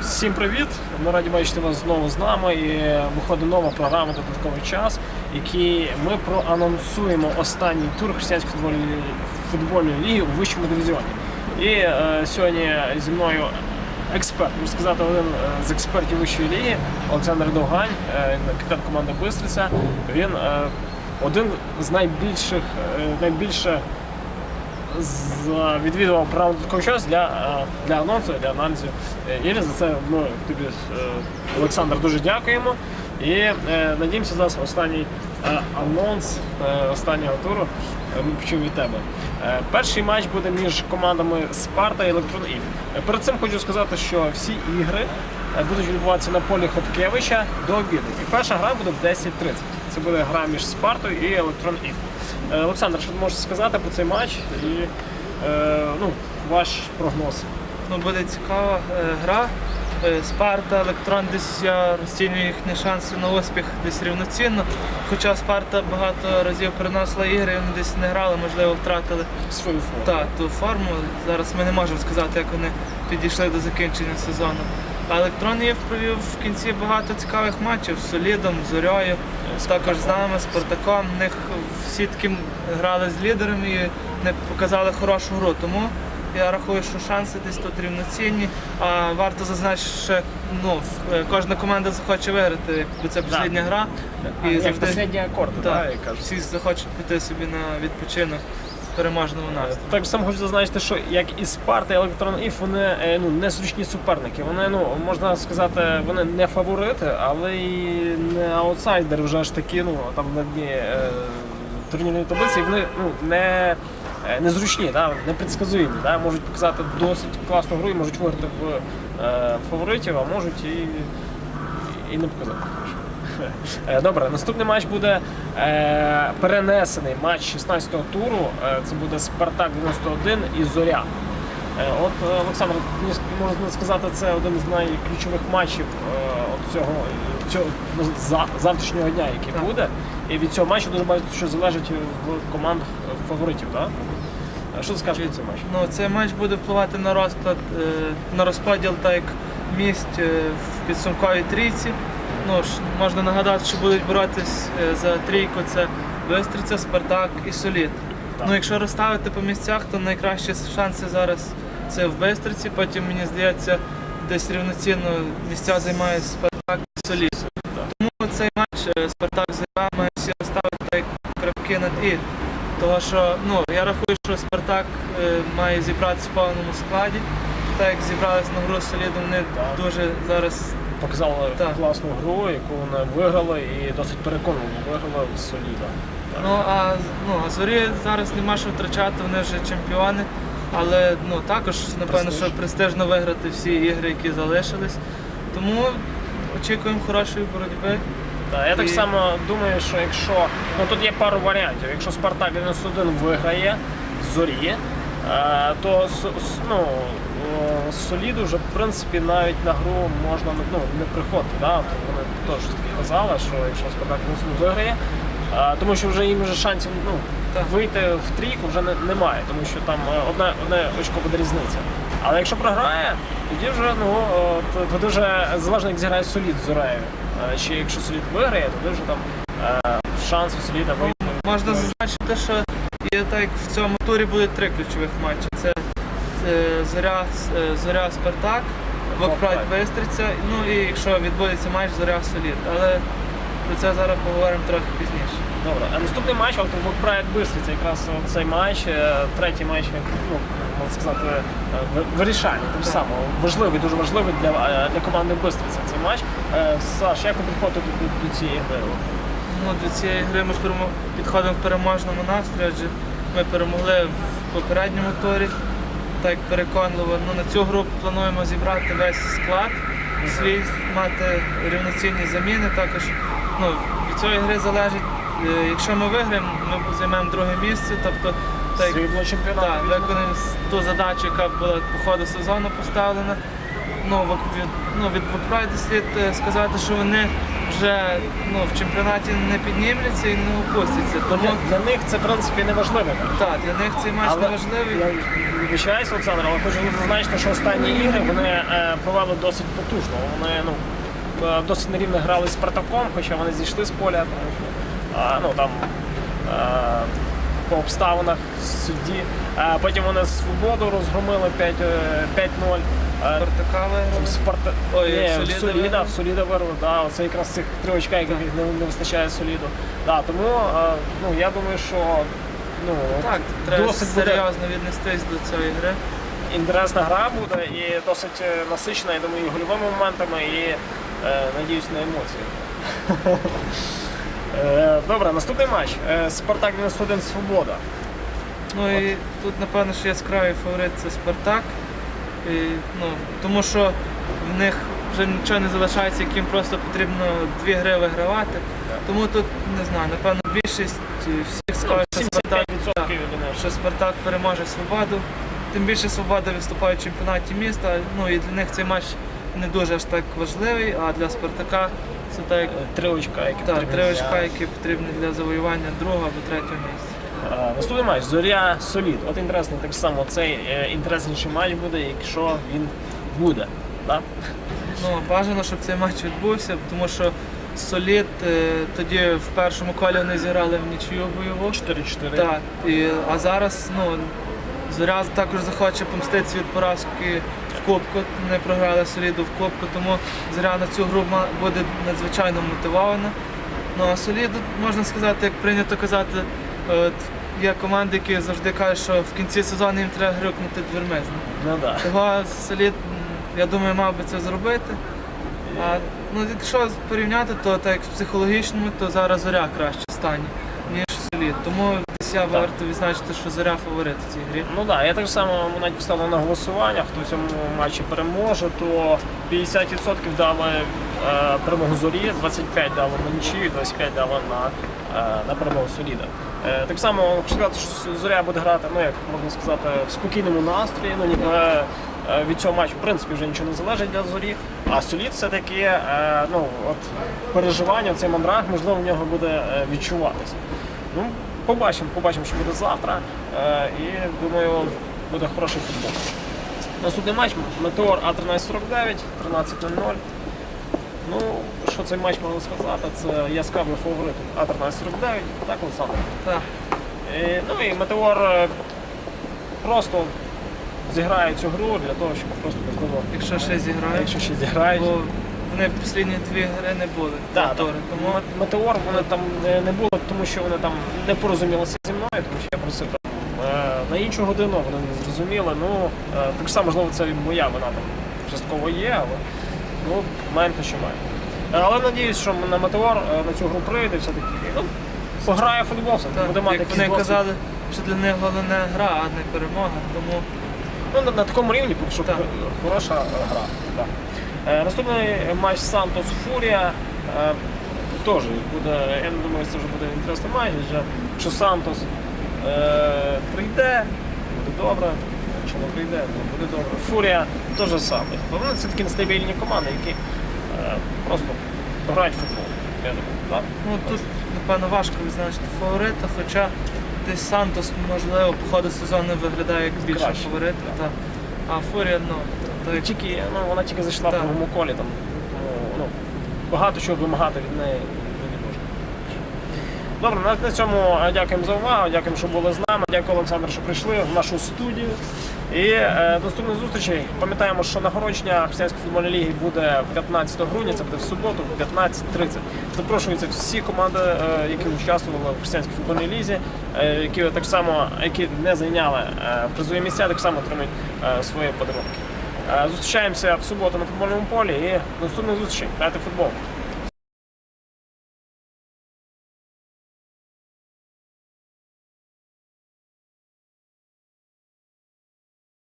Всім привіт! Ми раді бачити вас знову з нами. І виходить нова програма Додатковий час, в якій ми проанонсуємо останній тур християнської футбольної, футбольної ліги у вищому дивізіоні. І е, сьогодні зі мною експерт, можна сказати, один е, з експертів вищої ліги Олександр Довгань, е, капітан команди Бистриця. Він е, один з найбільших, е, найбільше відвідував програму «Додатковий час для, е, для анонсу, для аналізу. Е, за це ну, тобі, е, Олександр, дуже дякуємо. І е, надіємося, зараз останній е, анонс е, останнього туру е, ми почуємо від тебе. Е, перший матч буде між командами Спарта і Електрон Ів. Е, Перед цим хочу сказати, що всі ігри е, будуть відбуватися на полі Хоткевича до обіду. І перша гра буде в 10.30. Це буде гра між Спартою і Електрон Ів. Е, Олександр, що ти можеш сказати про цей матч і е, ну, ваш прогноз? Ну, буде цікава е, гра. Спарта, Електрон десь я розцінюю їхні шанси на успіх десь рівноцінно. Хоча Спарта багато разів переносила ігри, вони десь не грали, можливо, втратили Свою форму. та, ту форму. Зараз ми не можемо сказати, як вони підійшли до закінчення сезону. Електрон є провів в кінці багато цікавих матчів з Солідом, Зорьою, також з нами, Спартаком. В них всі таки грали з лідерами і не показали хорошу гру. Тому я рахую, що шанси десь тут рівноцінні. А варто зазначити, що ну, е, кожна команда захоче виграти, якби це остання гра. І як останні акорди, так, кажуть. всі захочуть піти собі на відпочинок в переможному настрої. Так само хочу зазначити, що як і Спарта, і Електрон Іф, вони е, ну, незручні суперники. Вони, ну, можна сказати, вони не фаворити, але і не аутсайдери вже ж такі, ну, там на дні е, турнірної таблиці, і вони ну, не. е, Незручні, да, непредсказуємі, да, можуть показати досить класну гру і можуть виграти в е, фаворитів, а можуть і, і не показати. Е, Добре, наступний матч буде е, перенесений матч 16-го туру. Е, це буде Спартак 91 і Зоря. От Олександр, можна сказати, це один з найключових матчів от цього, цього завтрашнього дня, який Так. буде. І від цього матчу дуже багато що залежить в командах фаворитів. Так? Що ти скажеш про цей матч? Ну, цей матч буде впливати на розклад, на розподіл так як місць в підсумковій трійці. Ну, можна нагадати, що будуть боротись е, за трійку це Бистриця, Спартак і Солід. Так. Ну, якщо розставити по місцях, то найкращі шанси зараз це в Бистриці, потім мені здається, десь рівноцінно місця займає Спартак і Солід. Тому цей матч е, Спартак займає має всі розставити над і. Того що ну, я рахую, що Спартак е, має зібратися в повному складі. Так як зібрались на гру з солідом, вони Так. дуже зараз Показали Так. класну гру, яку вони виграли і досить переконливо виграли в Соліда. Ну а ну а зорі зараз нема що втрачати, вони вже чемпіони. Але ну також напевно, Престиж. що престижно виграти всі ігри, які залишились. Тому очікуємо хорошої боротьби. Так, я так само думаю, що якщо ну тут є пару варіантів. Якщо Спартак 91 виграє в зорі, е, то ну, е, соліду вже в принципі навіть на гру можна ну, не приходити. Да? Вони теж таки казали, що якщо Спартак 91 виграє, е, тому що вже їм вже шансів ну, вийти в трійку вже немає, тому що там е, одне, одне очко буде різниця. Але якщо програє, тоді вже ну е, т- тоді вже залежно як зіграє солід з Зорею. Е, Чи якщо солід виграє, то вже там е, шанс у соліда вийти. Можна зазначити, що є так як в цьому турі буде три ключових матчі. Це, це зоря, е, зоря Спартак, Вокпрайд Бистриця, ну і якщо відбудеться матч Зоря Солід. Але про це зараз поговоримо трохи пізніше. Добре, а наступний матч, от Вокпрайд Бистриця, якраз цей матч, е, третій матч, ну, можна сказати, е, вирішальний, тим самим, важливий, дуже важливий для, е, для команди Бистриця цей матч. Саш, як ви підходите до, до, цієї гри? Ну, до цієї гри ми підходимо в переможному настрої, адже ми перемогли в попередньому турі, так переконливо. Ну, на цю гру плануємо зібрати весь склад, свій мати рівноцінні заміни. Також ну, від цієї гри залежить, якщо ми виграємо, ми займемо друге місце. Тобто, так, так, виконаємо ту задачу, яка була по ходу сезону поставлена. ну, від, ну, від Вокпрайду слід е, сказати, що вони вже ну, в чемпіонаті не піднімляться і не опустяться. Тому для, для них це в принципі не важливо. так, для них цей матч не важливий. Вибачаюсь, Олександр, але хочу зазначити, що останні ігри вони е, провели досить потужно. Вони ну, е, досить нерівно грали з Спартаком, хоча вони зійшли з поля. Ну, там, е, по обставинах судді. Е, потім вони свободу розгромили 5, е, 5-0. Е, Спартака. Спарта... Ой, Ні, Соліда Соліда, вирвали, да, оце якраз цих три очка, яких не, не вистачає Соліду. Да, тому ну, я думаю, що ну, Так, треба досить буде серйозно віднестись до цієї гри. інтересна гра буде і досить насичена, я думаю, і гольовими моментами, і е, надіюсь на емоції. Е, Добре, наступний матч. Е, Спартак 91 Свобода. Ну і тут, напевно, що яскравий фаворит це Спартак. І, ну, тому що в них вже нічого не залишається, яким просто потрібно дві гри вигравати. Тому тут не знаю, напевно, більшість е, всіх скаже, що Спартак, що Спартак переможе свободу. Тим більше свобода виступає в чемпіонаті міста. Ну і для них цей матч не дуже аж так важливий, а для Спартака це так, як три очка, які так, три для- очка, які потрібні для завоювання другого або третього місця. Е, Наступний матч Зоря Солід. От інтересний так само цей е, інтересніший матч буде, якщо він буде. Да? Ну, бажано, щоб цей матч відбувся, тому що Солід е, тоді в першому колі вони зіграли в нічию бойову. 4-4. Так, і, а зараз ну, Зоря також захоче помститися від поразки Кубку. Вони програли Соліду в Кубку, тому Зоря на цю гру буде надзвичайно мотивована. Ну а Солід, можна сказати, як прийнято казати, є команди, які завжди кажуть, що в кінці сезону їм треба грюкнути дверми. Ну, да. Того Солід, я думаю, мав би це зробити. А ну, якщо порівняти, то так як в психологічному, то зараз зоря краще стані, ніж солід. Тому десь я варто відзначити, що зоря фаворит в цій грі. Ну так, я так само навіть поставив на голосування, хто в цьому матчі переможе, то 50% дали е, перемогу зорі, 25 дали на нічию, 25 дали на, е, на перемогу Соліда. Е, так само хочу сказати, що зоря буде грати, ну як можна сказати, в спокійному настрої, ну ніби е, від цього матчу в принципі вже нічого не залежить для зорі. А Солід все-таки е, ну, от, переживання, цей мандраг, можливо, в нього буде е, відчуватися. Ну, побачимо, побачимо, що буде завтра. Е, і думаю, буде хороший футбол. Наступний матч Метеор А1349, 13.00. Ну, що цей матч можна сказати, це яскравий фаворит А1349, так, Олександр? Так. І, ну і Метеор е, просто зіграє цю гру для того, щоб просто можливо, Якщо ще зіграють, якщо ще зіграють. Вони останні дві гри не були. Так, повтори. Тому Метеор вони там не, було, тому що вони там не порозумілися зі мною, тому що я просив там е, на іншу годину, вони не зрозуміли. Ну е, так само, можливо, це моя вина там частково є, але ну маємо те, що маємо. Але надіюсь, що на Метеор е, на цю гру прийде все-таки. Ну, пограє футбол, все так, буде мати як вони досвід. казали, що для них головне гра, а не перемога. Тому Ну, на, на такому рівні поки що Так. хороша гра. Так. Е, наступний матч Сантос Фурія. Е, теж буде, я не думаю, це вже буде інтересний матч, адже що Сантос е, прийде, буде добре. Якщо не прийде, то буде добре. Фурія теж саме. Вони це такі нестабільні команди, які е, просто грають футбол. Я думаю, так? ну, тут, напевно, важко відзначити фаворита, хоча десь Сантос, можливо, по ходу сезону виглядає як більше Краще. фаворит. Так. А Фурія, ну, так, Тільки, ну, вона тільки зайшла в другому колі, там, тому ну, багато чого вимагати від неї не можна. Добре, на, на цьому е, дякуємо за увагу, дякуємо, що були з нами. Дякую, Олександр, що прийшли в нашу студію. І е, наступних зустрічей. Пам'ятаємо, що нагородження Християнської футбольної ліги буде 15 грудня, це буде в суботу, в 15.30. Запрошуються всі команди, е, які участвували в християнській футбольній лізі, е, які так само які не зайняли е, призові місця, так само отримують е, свої подарунки. Е, Зустрічаємося в суботу на футбольному полі і до наступних зустрічей. Грайте футбол.